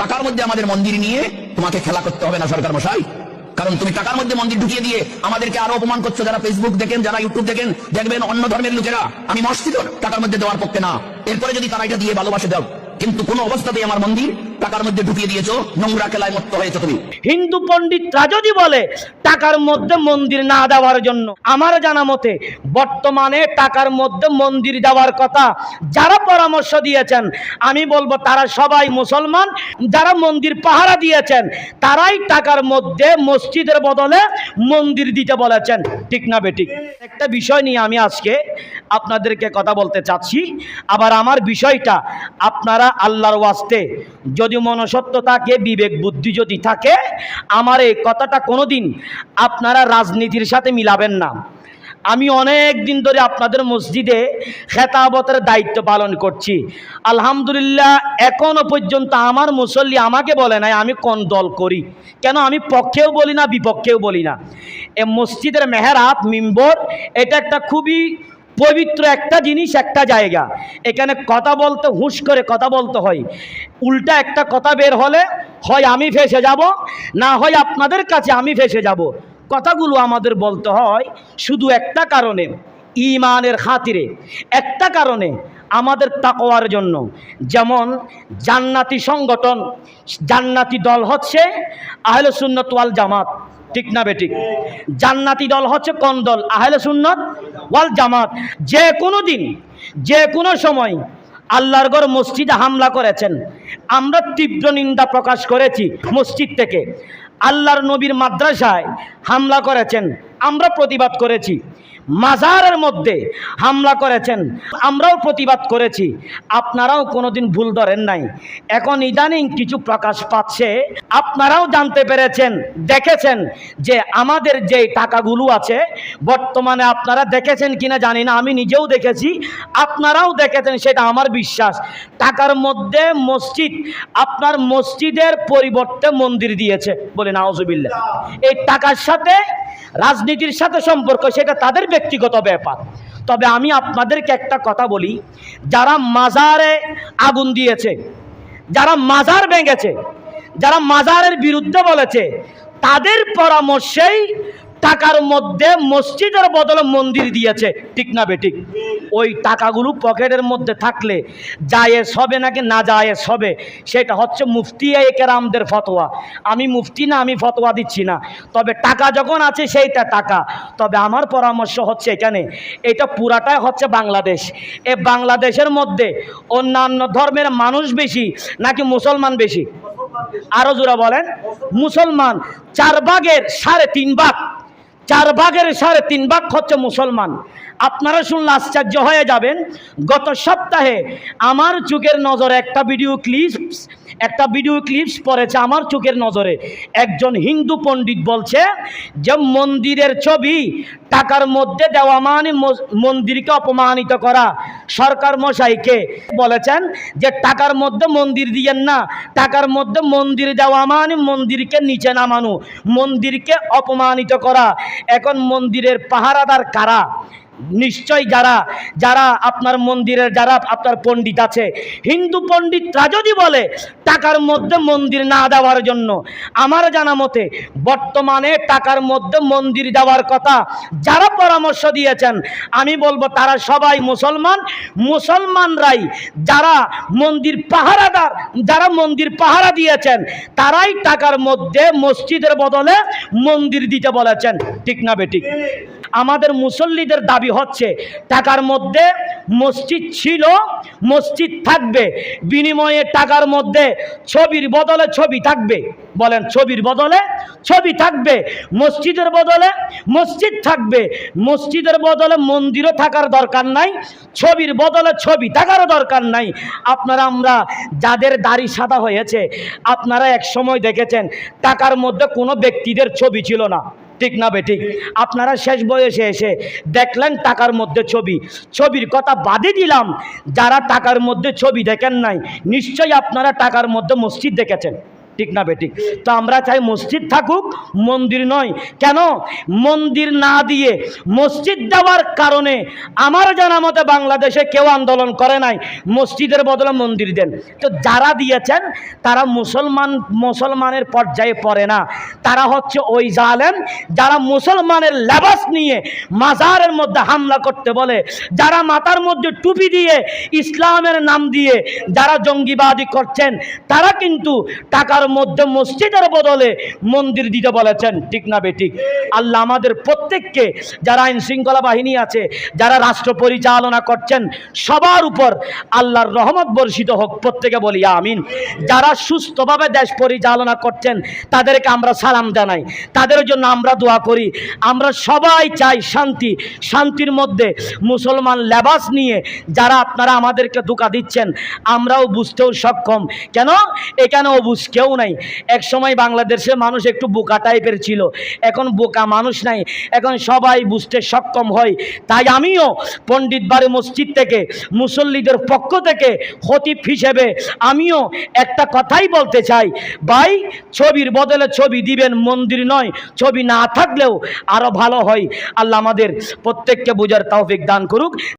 টাকার মধ্যে আমাদের মন্দির নিয়ে তোমাকে খেলা করতে হবে না, সরকার মশাই। কারণ তুমি টাকার মধ্যে মন্দির ঢুকিয়ে দিয়ে আমাদেরকে আরও অপমান করছ, যারা ফেসবুক দেখেন, যারা ইউটিউব দেখেন, দেখবেন অন্য ধর্মের লোকেরা। আমি মসজিদ টাকার মধ্যে দেওয়ার পক্ষে না। এরপরে যদি তারা এটা দিয়ে ভালোবাসে, দাও। কিন্তু কোনো অবস্থাতেই আমার মন্দির টাকার মধ্যে ঢুকিয়ে দিয়েছ, নোংরা খেলায় মত্ত হয়েছো তুমি। হিন্দু পণ্ডিতরা যদি বলে, টাকার মধ্যে মন্দির না দেওয়ার জন্য। আমার জানা মতে, বর্তমানে টাকার মধ্যে মন্দির দেওয়ার কথা যারা পরামর্শ দিয়েছেন, আমি বলব তারা সবাই মুসলমান, যারা মন্দির পাহারা দিয়েছেন, তারাই টাকার মধ্যে মসজিদের বদলে মন্দির দিতে বলেছেন। ঠিক না বেঠিক একটা বিষয় নিয়ে আমি আজকে আপনাদেরকে কথা বলতে চাচ্ছি। আবার আমার বিষয়টা, আপনারা আল্লাহর ওয়াস্তে যদি মনসত্ব থাকে বিবেক বুদ্ধি যদি থাকে, আমার এই কথাটা কোনো দিন আপনারা রাজনীতির সাথে মিলাবেন না। আমি অনেক দিন ধরে আপনাদের মসজিদে খেতাবতের দায়িত্ব পালন করছি। আলহামদুলিল্লাহ এখনও পর্যন্ত আমার মুসল্লি আমাকে বলে নাই, আমি কোন দল করি। কেন? আমি পক্ষেও বলি না, বিপক্ষেও বলি না। এ মসজিদের মেহেরাত, মিম্বর, এটা একটা খুবই পবিত্র একটা জিনিস একটা জায়গা। এখানে কথা বলতে, হুঁশ করে কথা বলতে হয়। উল্টা একটা কথা বের হলে, হয় আমি ফেসে যাব, না হয় আপনাদের কাছে আমি ফেসে যাব। কথাগুলো আমাদের বলতে হয় শুধু একটা কারণে, ইমানের খাতিরে। একটা কারণে আমাদের তাকওয়ার জন্য। যেমন জান্নাতি সংগঠন, জান্নাতি দল হচ্ছে আহলে সুন্নত ওয়াল জামাত। ঠিক না বেঠিক? জান্নাতি দল হচ্ছে কোন দল? আহলে সুন্নত ওয়াল জামাত। যে কোনো দিন, যে কোনো সময় আল্লাহর গড় মসজিদে হামলা করেছেন। আমরা তীব্র নিন্দা প্রকাশ করেছি মসজিদ থেকে। আল্লাহর নবীর মাদ্রাসায় হামলা করেছেন। আমরা প্রতিবাদ করেছি। মাজারের মধ্যে হামলা করেছেন। আমরাও প্রতিবাদ করেছি। আপনারাও কোনোদিন ভুল ধরেন নাই। এখন ইদানিং কিছু প্রকাশ পাচ্ছে। আপনারাও জানতে পেরেছেন, দেখেছেন যে আমাদের যে টাকাগুলো আছে, বর্তমানে আপনারা দেখেছেন কিনা জানি না, আমি নিজেও দেখেছি। আপনারাও দেখেছেন, সেটা আমার বিশ্বাস। টাকার মধ্যে মসজিদ, আপনার মসজিদের পরিবর্তে মন্দির দিয়েছে। বলে নাওজুবিল্লা এই টাকার সাথে রাজনীতির সাথে সম্পর্ক, সেটা তাদের ব্যক্তিগত ব্যাপার। তবে আমি আপনাদেরকে একটা কথা বলি, যারা মাজারে আগুন দিয়েছে, যারা মাজার ভেঙেছে, যারা মাজারের বিরুদ্ধে বলেছে, তাদের পরামর্শেই টাকার মধ্যে মসজিদের বদলে মন্দির দিয়েছে। ঠিক না বেঠিক ওই টাকাগুলো পকেটের মধ্যে থাকলে জায়েজ হবে নাকি না জায়েজ হবে সেটা হচ্ছে মুফতি কেরামদের ফতোয়া। আমি মুফতি না, আমি ফতোয়া দিচ্ছি না। তবে টাকা যখন আছে সেইটা টাকা। তবে আমার পরামর্শ হচ্ছে এখানে, এটা পুরাটাই হচ্ছে বাংলাদেশ। এ বাংলাদেশের মধ্যে অন্যান্য ধর্মের মানুষ বেশি নাকি মুসলমান বেশি? আরও জোরা বলেন। মুসলমান চার ভাগের সাড়ে তিন ভাগ। চার ভাগের সাড়ে তিন ভাগ হচ্ছে মুসলমান। আপনারা শুনলে আশ্চর্য হয়ে যাবেন, গত সপ্তাহে আমার যুগের নজরে একটা ভিডিও ক্লিপস একটা ভিডিও ক্লিপস পড়েছে আমার চোখের নজরে। একজন হিন্দু পণ্ডিত বলছে যে, মন্দিরের ছবি টাকার মধ্যে দেওয়া মানে মন্দিরকে অপমানিত করা। সরকার মশাইকে বলেছেন যে, টাকার মধ্যে মন্দির দিয়েন না। টাকার মধ্যে মন্দির দেওয়া মানে মন্দিরকে নিচে নামানো। মন্দিরকে অপমানিত করা। এখন মন্দিরের পাহারাদার কারা? নিশ্চয় যারা যারা আপনার মন্দিরের, যারা আপনার পণ্ডিত আছে, হিন্দু পণ্ডিতরা যদি বলে, টাকার মধ্যে মন্দির না দেওয়ার জন্য, আমার জানা মতে বর্তমানে টাকার মধ্যে মন্দির দেওয়ার কথা যারা পরামর্শ দিয়েছেন, আমি বলব তারা সবাই মুসলমান, মুসলমানরাই যারা মন্দির পাহারাদার, যারা মন্দির পাহারা দিয়েছেন, তারাই টাকার মধ্যে মসজিদের বদলে মন্দির দিতে বলেছেন। ঠিক না বেঠিক আমাদের মুসল্লিদের দাবি হচ্ছে, টাকার মধ্যে মসজিদ ছিল, মসজিদ থাকবে, বিনিময়ে টাকার মধ্যে ছবির বদলে ছবি থাকবে। বলেন, ছবির বদলে ছবি থাকবে, মসজিদের বদলে মসজিদ থাকবে। মসজিদের বদলে মন্দিরও থাকার দরকার নাই, ছবির বদলে ছবি থাকারও দরকার নাই। আপনারা, আমরা যাদের দাড়ি সাদা হয়েছে, আপনারা এক সময় দেখেছেন, টাকার মধ্যে কোনো ব্যক্তিদের ছবি ছিল না। ঠিক না বে, ঠিক। আপনারা শেষ বয়সে এসে দেখলেন টাকার মধ্যে ছবি। ছবির কথা বাদে দিলাম, যারা টাকার মধ্যে ছবি দেখেন নাই, নিশ্চয়ই আপনারা টাকার মধ্যে মসজিদ দেখেছেন। ঠিক না বেঠিক তো আমরা চাই মসজিদ থাকুক, মন্দির নয়। কেন? মন্দির না দিয়ে মসজিদ দেওয়ার কারণে আমার জানা মতে বাংলাদেশে কেউ আন্দোলন করে নাই। মসজিদের বদলে মন্দির দেন। তো যারা দিয়েছেন, তারা মুসলমান, মুসলমানের পর্যায়ে পড়ে না। তারা হচ্ছে ওই জালেম যারা মুসলমানের লেবাস নিয়ে মাজারের মধ্যে হামলা করতে বলে। যারা মাথার মধ্যে টুপি দিয়ে ইসলামের নাম দিয়ে যারা জঙ্গিবাদী করছেন, তারা কিন্তু টাকার মধ্যে মসজিদের বদলে মন্দির দিতে বলেছেন। ঠিক না বেঠিক আল্লাহ আমাদের প্রত্যেককে, যারা আইন শৃঙ্খলা বাহিনী আছে, যারা রাষ্ট্র পরিচালনা করছেন, সবার উপর আল্লাহর রহমত বর্ষিত হোক, প্রত্যেকে বলি আমিন। যারা সুস্থভাবে দেশ পরিচালনা করছেন, তাদেরকে আমরা সালাম জানাই। তাদের জন্য আমরা দোয়া করি। আমরা সবাই চাই শান্তি, শান্তির মধ্যে মুসলমান লেবাস নিয়ে যারা আপনারা আমাদেরকে ধোকা দিচ্ছেন, আমরাও বুঝতেও সক্ষম। কেন? এখানে অবুঝ কেউ নাই। এক সময় বাংলাদেশের মানুষ একটু বোকা টাইপের ছিল। এখন বোকা মানুষ নাই। এখন সবাই বুঝতে সক্ষম হয়। তাই আমিও পণ্ডিত বাড়ি মসজিদ থেকে, মুসল্লিদের পক্ষ থেকে হতিফ হিসেবে আমিও একটা কথাই বলতে চাই। ভাই, ছবির বদলে ছবি দিবেন মন্দির নয়। ছবি না থাকলেও আরও ভালো হয়। আল্লাহ আমাদের প্রত্যেককে বোঝার তৌফিক দান করুক।